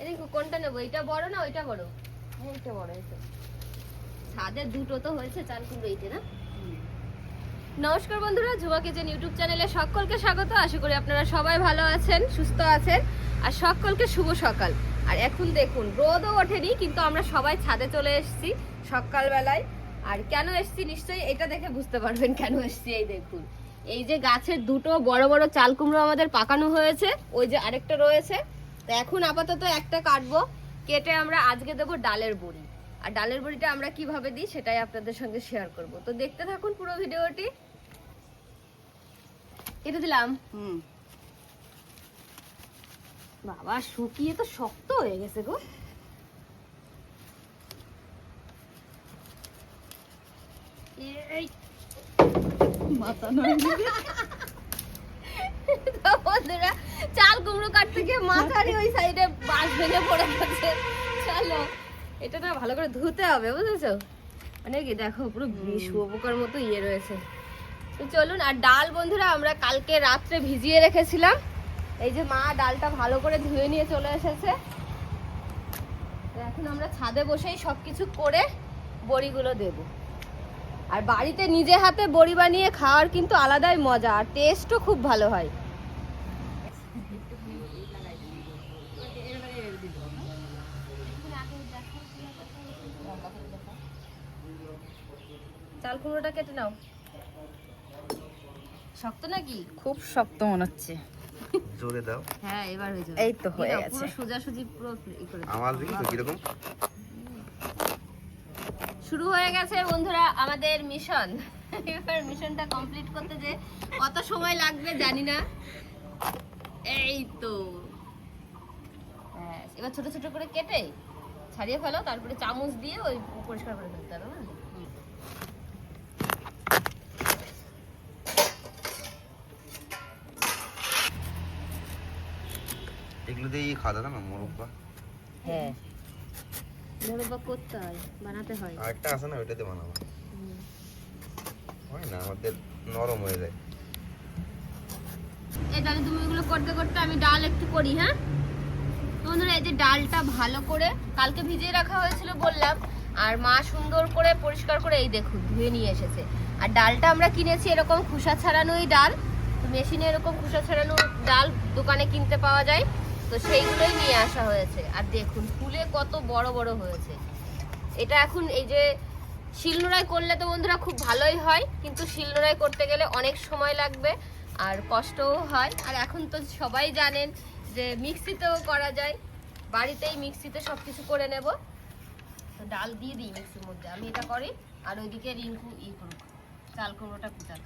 এদিকে কোনটা নেব? এটা বড় না ওইটা বড়? এইটা বড় এইটা। ছাদের দুটো তো হয়েছে চাল কুমড়ো এইতে না? নমস্কার বন্ধুরা ঝুমা কিচেন ইউটিউব চ্যানেলে সকলকে স্বাগত। আশা করি আপনারা সবাই ভালো আছেন সুস্থ আছেন। আর সকলকে শুভ সকাল। আর এখন দেখুন রোদও ওঠেনি কিন্তু আমরা সবাই ছাদে চলে এসেছি সকালবেলায়। আর কেন এসেছি নিশ্চয়ই এটা দেখে বুঝতে পারবেন কেন এসেছি এই দেখুন। এই যে গাছের দুটো বড় বড় চাল কুমড়ো আমাদের পাকানো হয়েছে ওই যে আরেকটা রয়েছে। তো এখন আপাতত একটা কাটবো কেটে আমরা আজকে দেবো ডালের বড়ি। আর ডালের বড়িটা আমরা কীভাবে দিই সেটাই আপনাদের সঙ্গে শেয়ার করব। তো দেখতে থাকুন পুরো ভিডিওটি। কেটে দিলাম। হুম। বাবা শুকিয়ে তো শক্ত হয়ে গেছে গো। এই মাথা নয় বন্ধুরা চাল কুমড়ো কাটতে গিয়ে মাথারই ওই সাইডে বাঁশ ভেঙে পড়ে গেছে। চলো। এটা না ভালো করে ধুতে হবে বুঝেছ? মানে কি দেখো পুরো বিষ পোকার মতো ইয়ে রয়েছে। তো চলুন আর ডাল বন্ধুরা আমরা কালকে রাত্রে ভিজিয়ে রেখেছিলাম। এই যে মা ডালটা ভালো করে ধুয়ে নিয়ে চলে এসেছে। এখন আমরা ছাদে বসেই সব কিছু করে বড়িগুলো দেবো। আর বাড়িতে নিজে হাতে বড়ি বানিয়ে খাওয়ার কিন্তু আলাদাই মজা আর টেস্টও খুব ভালো হয়। চাল কুমড়োটা কেটে নাও। শক্ত নাকি? খুব শক্ত মনে হচ্ছে। জোরে দাও। হ্যাঁ এবার হয়ে যাবে। এই তো হয়ে গেছে। পুরো সোজাসুজি পুরো ই করে দাও। আওয়াজ দেখি তো কীরকম? শুরু হয়ে গেছে বন্ধুরা আমাদের মিশন। এবার মিশনটা কমপ্লিট করতে যে কত সময় লাগবে জানি না। এই তো। ব্যাস, এবার ছোট ছোট করে কেটে ছাড়িয়ে ফেলো তারপরে চামচ দিয়ে ওই পরিষ্কার করে ফেলতে হবে না? এগুলো খাওয়া দাও না মোরব্বা? হ্যাঁ। মোরব্বা করতে হয় বানাতে হয়। আরেকটা আছে না ওইটাতে বানাবো। হয় না আমাদের নরম হয়ে যায়। এই তাহলে তুমি এগুলো করতে করতে আমি ডাল একটু করি হ্যাঁ? বন্ধুরা এই যে ডালটা ভালো করে কালকে ভিজিয়ে রাখা হয়েছিল বললাম আর মা সুন্দর করে পরিষ্কার করে এই দেখুন ধুয়ে নিয়ে এসেছে। আর ডালটা আমরা কিনেছি এরকম খোসা ছাড়ানোই ডাল। মেশিনে এরকম খোসা ছাড়ানো ডাল দোকানে কিনতে পাওয়া যায়। তো সেইগুলোই নিয়ে আসা হয়েছে। আর দেখুন, ফুলে কত বড় বড় হয়েছে। এটা এখন এই যে শিলনোড়াই করলে তো বন্ধুরা খুব ভালোই হয়, কিন্তু শিলনোড়াই করতে গেলে অনেক সময় লাগবে আর কষ্টও হয়। আর এখন তো সবাই জানেন যে মিক্সিতেও করা যায়। বাড়িতেই মিক্সিতে সব কিছু করে নেব। তো ডাল দিয়ে দিই মিক্সির মধ্যে। আমি এটা করি আর ওইদিকে রিঙ্কু ই করুক। চাল কুমড়োটা কুচাক।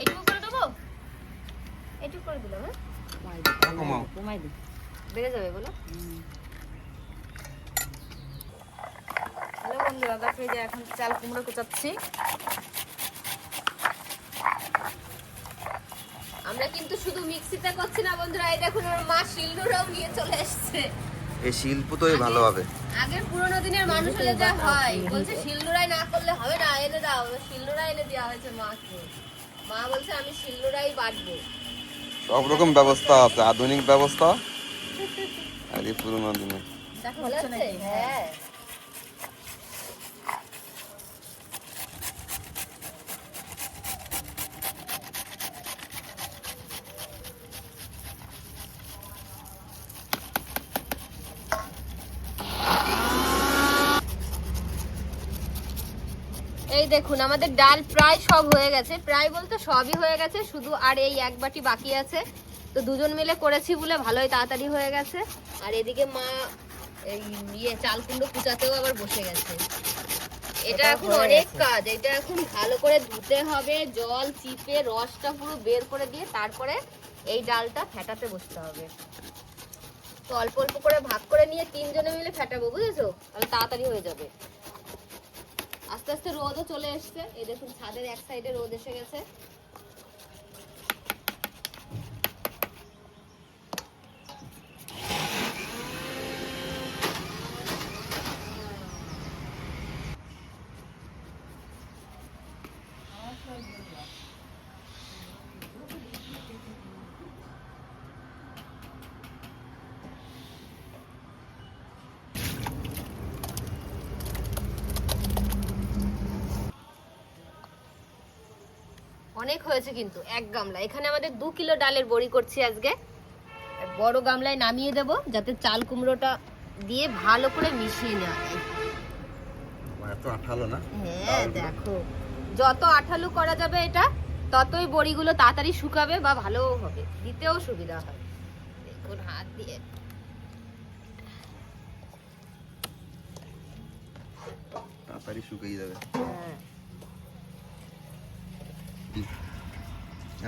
এইটুকু করে দেবো? এইটুকু করে দিলাম হ্যাঁ? কমাই দি বেড়ে যাবে বলো হ্যালো বন্ধুরা দেখো যে এখন চাল কুমড়ো কুচাচ্ছি। আমরা কিন্তু শুধু মিক্সিতে করছি না বন্ধুরা এই দেখুন আমার মা শিলনোড়াও নিয়ে চলে এসেছে। এই শিল্প তো ভালো হবে। আগের পুরোনো দিনের মানুষ হলে যা হয় বলছে না করলে হবে না এনে দাও শিলনোড়ায় এনে দেওয়া হয়েছে মাকে। মা বলছে আমি শিলনোড়াই বাটবো। সব রকম ব্যবস্থা আছে আধুনিক ব্যবস্থা। আর এই পুরোনো দিনে হ্যাঁ এই দেখুন আমাদের ডাল প্রায় সব হয়ে গেছে। প্রায় বলতে সবই হয়ে গেছে শুধু আর এই এক বাটি বাকি আছে। তো দুজন মিলে করেছি বলে ভালোই তাড়াতাড়ি হয়ে গেছে। আর এদিকে মা এই ইয়ে চাল কুমড়ো কুচাতেও আবার বসে গেছে। এটা এখন অনেক কাজ এটা এখন ভালো করে ধুতে হবে জল চিপে রসটা পুরো বের করে দিয়ে তারপরে এই ডালটা ফেটাতে বসতে হবে। তো অল্প অল্প করে ভাগ করে নিয়ে তিনজনে মিলে ফেটাবো বুঝেছ? তাহলে তাড়াতাড়ি হয়ে যাবে। আস্তে আস্তে রোদও চলে এসছে। এই দেখুন ছাদের এক সাইডে রোদ এসে গেছে। অনেক হয়েছে কিন্তু এক গামলা এখানে আমাদের দু কিলো ডালের বড়ি করছি আজকে। বড় গামলায় নামিয়ে দেব যাতে চাল কুমড়োটা দিয়ে ভালো করে মিশিয়ে নেওয়া যায়। আঠালো না? হ্যাঁ দেখো। যত আঠালো করা যাবে এটা ততই বড়িগুলো তাড়াতাড়ি শুকাবে বা ভালোও হবে। দিতেও সুবিধা হয়। দেখুন হাত দিয়ে। তাড়াতাড়ি শুকিয়ে যাবে। হ্যাঁ।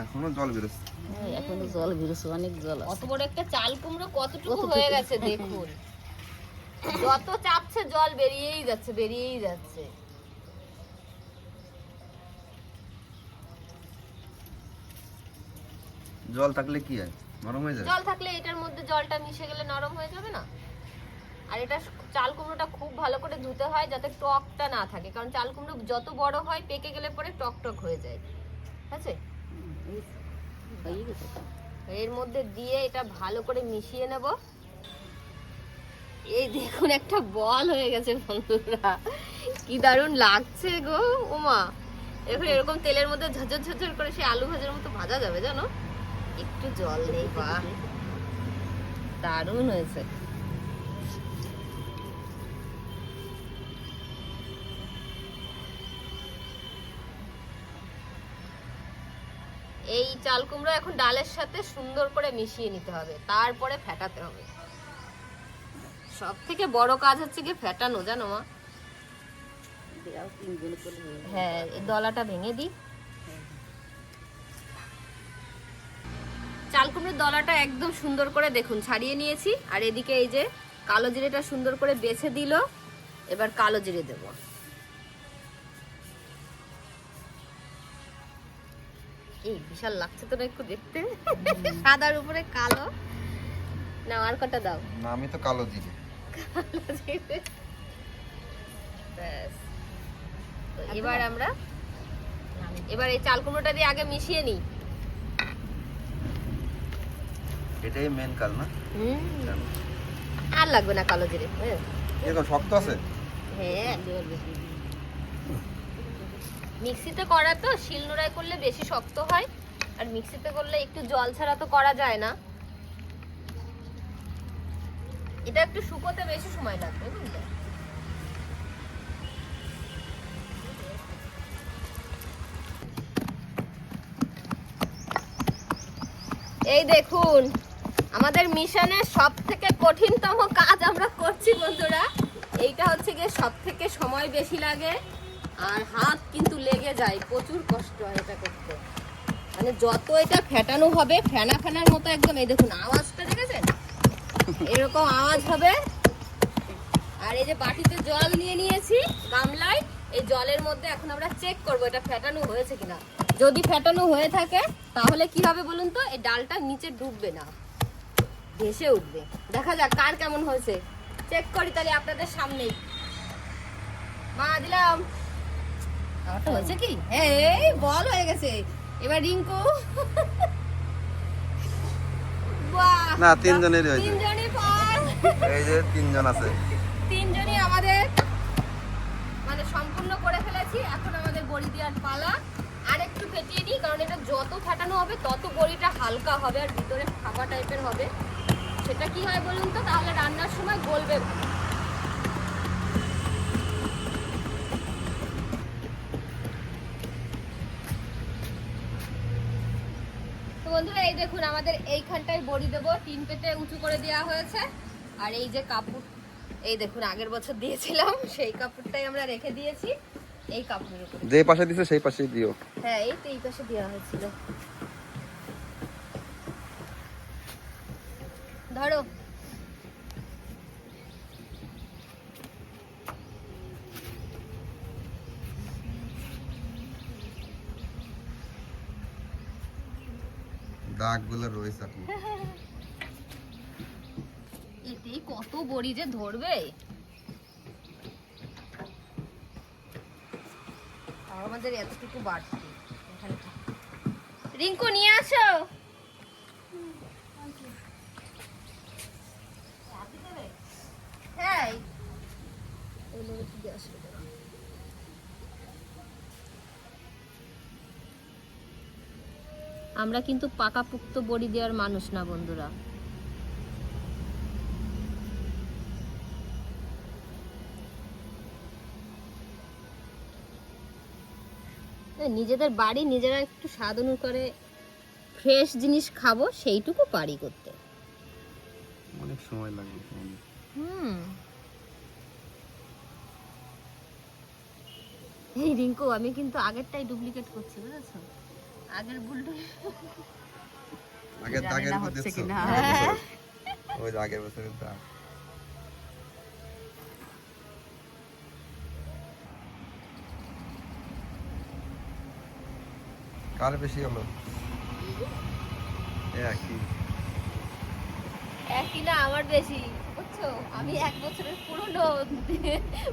এখনও জল বেরোচ্ছে। এখনও জল বেরোছে অনেক জল কত বড় একটা চাল কুমড়ো কতটুকু হয়ে গেছে দেখুন। যত চাপছে জল বেরিয়েই যাচ্ছে বেরিয়েই যাচ্ছে। জল থাকলে কি হয়? নরম হয়ে যায়? জল থাকলে এটার মধ্যে জলটা মিশে গেলে নরম হয়ে যাবে না? আর এটা চাল কুমড়োটা খুব ভালো করে ধুতে হয় যাতে টকটা না থাকে। কারণ চাল কুমড়ো যত বড় হয় পেকে গেলে পরে টক টক হয়ে যায়। আছে? হয়ে। গেছে এর মধ্যে দিয়ে এটা ভালো করে মিশিয়ে নেব। এই দেখুন একটা বল হয়ে গেছে বন্ধুরা। কি দারুণ লাগছে গো ওমা এখন এরকম তেলের মধ্যে ঝরঝর ঝরঝর করে সেই আলু ভাজার মতো ভাজা যাবে জানো? একটু জল নেই বা দারুণ হয়েছে। কুমড়ো এখন ডালের সাথে সুন্দর করে মিশিয়ে নিতে হবে, তারপরে ফেটাতে হবে। সব থেকে বড় কাজ হচ্ছে কি ফেটানো, জানো মা? হয়ে দলাটা ভেঙে দিই। চাল কুমড়োর দলাটা একদম সুন্দর করে দেখুন, ছাড়িয়ে নিয়েছি। আর এদিকে এই যে কালো জিরেটা সুন্দর করে বেছে দিল, এবার কালো জিরে দেব। এই বিশাল লাগছে তো না একটু দেখতে। সাদার উপরে কালো। না আর কটা দাও? না আমি তো কালো। তো এবার আমরা এবার এই চাল কুমড়োটা দিয়ে আগে মিশিয়ে নিই। এটাই মেন কাল না? আর লাগবে না কালো জিরে। হ্যাঁ। এরকম শক্ত আছে? হ্যাঁ দিই। মিক্সিতে করা তো শিল শিলনোড়ায় করলে বেশি শক্ত হয়, আর মিক্সিতে করলে একটু জল ছাড়া তো করা যায় না। এটা একটু শুকোতে বেশি সময় লাগবে, বুঝলে? এই দেখুন, আমাদের মিশনের সব থেকে কঠিনতম কাজ আমরা করছি, বন্ধুরা। এইটা হচ্ছে গিয়ে সব থেকে সময় বেশি লাগে। আর হাত কিন্তু লেগে যায়, প্রচুর কষ্ট হয় এটা করতে। মানে যত এটা ফেটানো হবে, ফেনা ফেনার মতো একদম, এই দেখুন আওয়াজটা দেখেছেন? এরকম আওয়াজ হবে। আর এই যে বাটিতে জল নিয়ে নিয়েছি গামলায়, এই জলের মধ্যে এখন আমরা চেক করব এটা ফেটানো হয়েছে কিনা। যদি ফেটানো হয়ে থাকে, তাহলে কি হবে বলুন তো? এই ডালটা নিচে ডুববে না। ভেসে উঠবে। দেখা যাক কার কেমন হয়েছে। চেক করি তাহলে আপনাদের সামনেই। মা, দিলাম। আমারটা হয়েছে কি? এই বল হয়ে গেছে। এবার রিঙ্কু। না, তিনজনেরই হয়েছে। তিনজনই পার এই যে তিনজন আছে। তিনজনই আমাদের মানে সম্পূর্ণ করে ফেলেছি। এখন আমাদের বড়ি দেওয়ার পালা। আর একটু ফেটিয়ে নিই কারণ এটা যত ফাটানো হবে তত বড়িটা হালকা হবে আর ভিতরে ফাঁপা টাইপের হবে। সেটা কি হয় বলুন তো? তাহলে রান্নার সময় গলবে। দেখুন আমাদের এইখানটায় বড়ি দেবো। তিন পেটে উঁচু করে দেওয়া হয়েছে। আর এই যে কাপড় এই দেখুন আগের বছর দিয়েছিলাম সেই কাপড়টাই আমরা রেখে দিয়েছি। এই কাপড়ের উপরে। যে পাশে দিছে সেই পাশে দিও। হ্যাঁ এই তো এই পাশে দেওয়া হয়েছিল। ধরো দাগগুলো রয়েছে কত বড়ি যে ধরবে আমাদের এতটুকু বাড়ছে রিঙ্কু নিয়ে আসো হ্যাঁ আমরা কিন্তু পাকাপুক্ত বড়ি দেওয়ার মানুষ না বন্ধুরা। নিজেদের বাড়ি নিজেরা একটু স্বাদ অনুসারে ফ্রেশ জিনিস খাব সেইটুকু পারি করতে। অনেক সময় লাগবে হুম। এই রিঙ্কু আমি কিন্তু আগেরটাই ডুপ্লিকেট করছি বুঝেছ? আগের আগের দাগের হচ্ছে কিনা। ওই যে আগের বছরের দাগ। কার বেশি হলো? এ একই। একই না আমার বেশি। বুঝছ? আমি এক বছরের পুরনো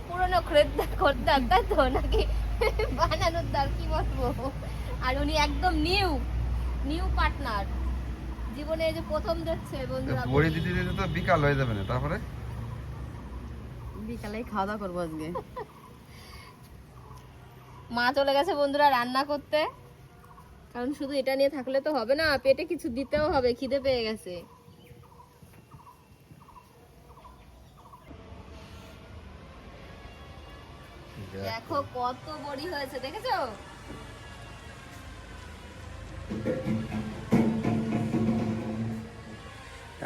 পুরনো খরিদ্দার খরিদ্দার তাই তো? নাকি বানানোর দার কি বলব? আর উনি একদম নিউ নিউ পার্টনার। জীবনে এই যে প্রথম দেখছে বন্ধুরা। বড়ি দিতে দিতে তো বিকাল হয়ে যাবে না তারপরে? বিকালে খাওয়া দাওয়া করব আজকে। মা চলে গেছে বন্ধুরা রান্না করতে। কারণ শুধু এটা নিয়ে থাকলে তো হবে না পেটে কিছু দিতেও হবে খিদে পেয়ে গেছে। দেখো কত বড়ি হয়েছে দেখেছ?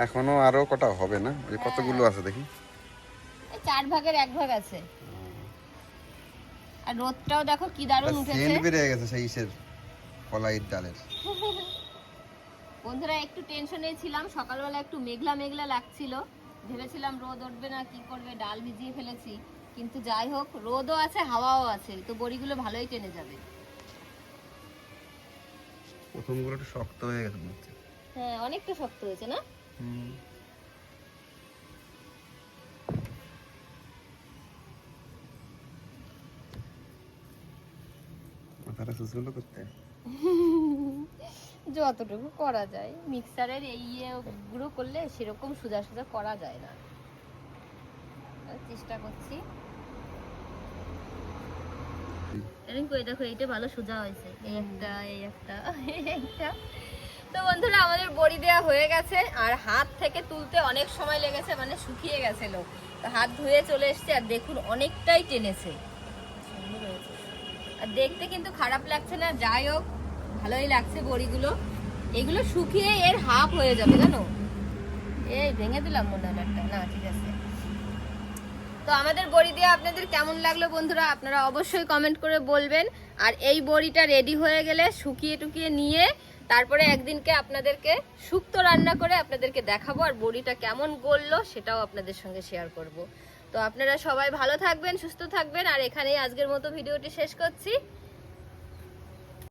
এখনও আরও কটা হবে না? ওই কতগুলো আছে দেখি। চার ভাগের এক ভাগ আছে। আর রোদটাও দেখো কি দারুণ উঠেছে। সেন্ট বেড়ে গেছে সেই ইসের কলাইয়ের ডালের। বন্ধুরা একটু টেনশনে ছিলাম। সকালবেলা একটু মেঘলা মেঘলা লাগছিল। ভেবেছিলাম রোদ উঠবে না কি করবে? ডাল ভিজিয়ে ফেলেছি। কিন্তু যাই হোক রোদও আছে হাওয়াও আছে। তো বড়িগুলো ভালোই টেনে যাবে। প্রথমগুলো একটু শক্ত হয়ে গেছে মনে হচ্ছে। হ্যাঁ অনেকটা শক্ত হয়েছে না? হুম। মাথাটা সুসগুলো করতে? যতটুকু করা যায় মিক্সারের এই গুঁড়ো করলে সেরকম সোজা সোজা করা যায় না। চেষ্টা করছি। এরকম করে ভালো সোজা হয়েছে। এই একটা এই একটা তো বন্ধুরা, আমাদের বড়ি দেওয়া হয়ে গেছে, আর হাত থেকে তুলতে অনেক সময় লেগেছে মানে শুকিয়ে গেছিল। তো হাত ধুয়ে চলে এসছে, আর দেখুন অনেকটাই টেনেছে। আর দেখতে কিন্তু খারাপ লাগছে না, যাই হোক, ভালোই লাগছে বড়িগুলো। এগুলো শুকিয়ে এর হাফ হয়ে যাবে, জানো? এই ভেঙে দিলাম মনে হয় একটা না, ঠিক আছে। তো আমাদের বড়ি দিয়ে আপনাদের কেমন লাগল বন্ধুরা আপনারা অবশ্যই কমেন্ট করে বলবেন। আর এই বড়িটা রেডি হয়ে গেলে শুকিয়ে টুকিয়ে নিয়ে তারপরে একদিনকে আপনাদেরকে শুক্তো রান্না করে আপনাদেরকে দেখাবো আর বড়িটা কেমন গললো সেটাও আপনাদের সঙ্গে শেয়ার করব। তো আপনারা সবাই ভালো থাকবেন, সুস্থ থাকবেন। আর এখানেই আজকের মতো ভিডিওটি শেষ করছি।